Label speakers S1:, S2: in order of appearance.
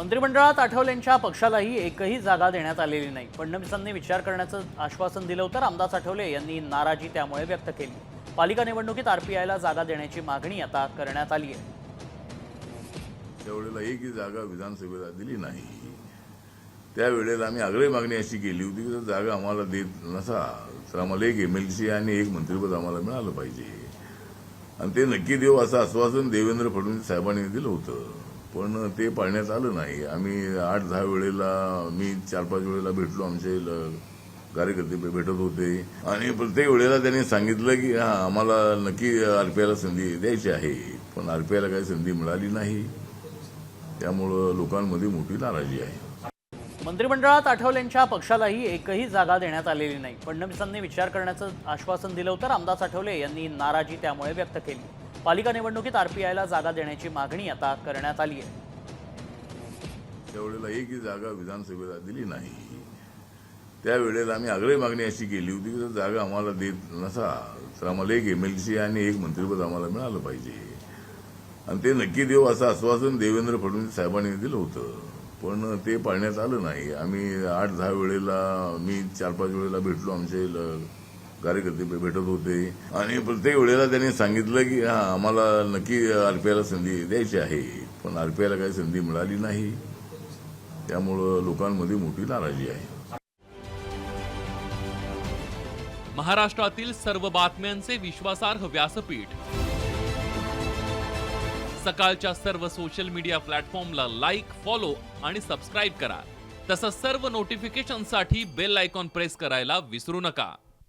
S1: मंत्रिमंडळात आठवलेंच्या पक्षालाही एकही जागा देण्यात आलेली नाही. फडणवीसांनी विचार करण्याचं आश्वासन दिलं होतं. रामदास आठवले यांनी नाराजी त्यामुळे व्यक्त केली. पालिका निवडणुकीत आरपीआयला जागा देण्याची मागणी आता करण्यात आली आहे.
S2: त्यावेळेला एकही जागा विधानसभेला दिली नाही. त्यावेळेला आम्ही आग्रही मागणी अशी केली होती की जर जागा आम्हाला देत नसा तर आम्हाला एक एमएलसी आणि एक मंत्रिपद आम्हाला मिळालं पाहिजे. आणि ते नक्की देऊ असं आश्वासन देवेंद्र फडणवीस साहेबांनी दिलं होतं. पण ते पाळण्यात आलं नाही. आम्ही आठ दहा वेळेला मी चार पाच वेळेला भेटलो आमचे कार्यकर्ते भेटत होते. आणि प्रत्येक वेळेला त्यांनी सांगितलं की हा आम्हाला नक्की आरपीआयला संधी द्यायची आहे. पण आरपीआयला काही संधी मिळाली नाही. त्यामुळं लोकांमध्ये मोठी नाराजी आहे.
S1: मंत्रिमंडळात आठवलेंच्या पक्षालाही एकही जागा देण्यात आलेली नाही. फडणवीसांनी विचार करण्याचं आश्वासन दिलं होतं. रामदास आठवले यांनी नाराजी त्यामुळे व्यक्त केली. पालिका निवडणुकीत आरपीआयला जागा देण्याची मागणी आता करण्यात आली आहे.
S2: त्यावेळेला एकही जागा विधानसभेला दिली नाही. त्यावेळेला आम्ही आग्रही मागणी अशी केली होती की जर जागा आम्हाला देत नसा तर आम्हाला एक एमएलसी आणि एक मंत्रिपद आम्हाला मिळालं पाहिजे. आणि ते नक्की देऊ असं आश्वासन देवेंद्र फडणवीस साहेबांनी दिलं होतं. पण ते पाळण्यात आलं नाही. आम्ही आठ दहा वेळेला मी चार पाच वेळेला भेटलो आमचे कार्यकर्ते भेटत होते. आणि प्रत्येक वेळेला त्यांनी सांगितलं की हा आम्हाला नक्की आरपीआयला संधी द्यायची आहे. पण आरपीआयला काही संधी मिळाली नाही. त्यामुळं लोकांमध्ये मोठी नाराजी आहे.
S3: महाराष्ट्रातील सर्व बातम्यांचे विश्वासार्ह व्यासपीठ. सकाळच्या सर्व सोशल मीडिया प्लॅटफॉर्मला लाईक फॉलो आणि सबस्क्राईब करा. तसंच सर्व नोटिफिकेशनसाठी बेल आयकॉन प्रेस करायला विसरू नका.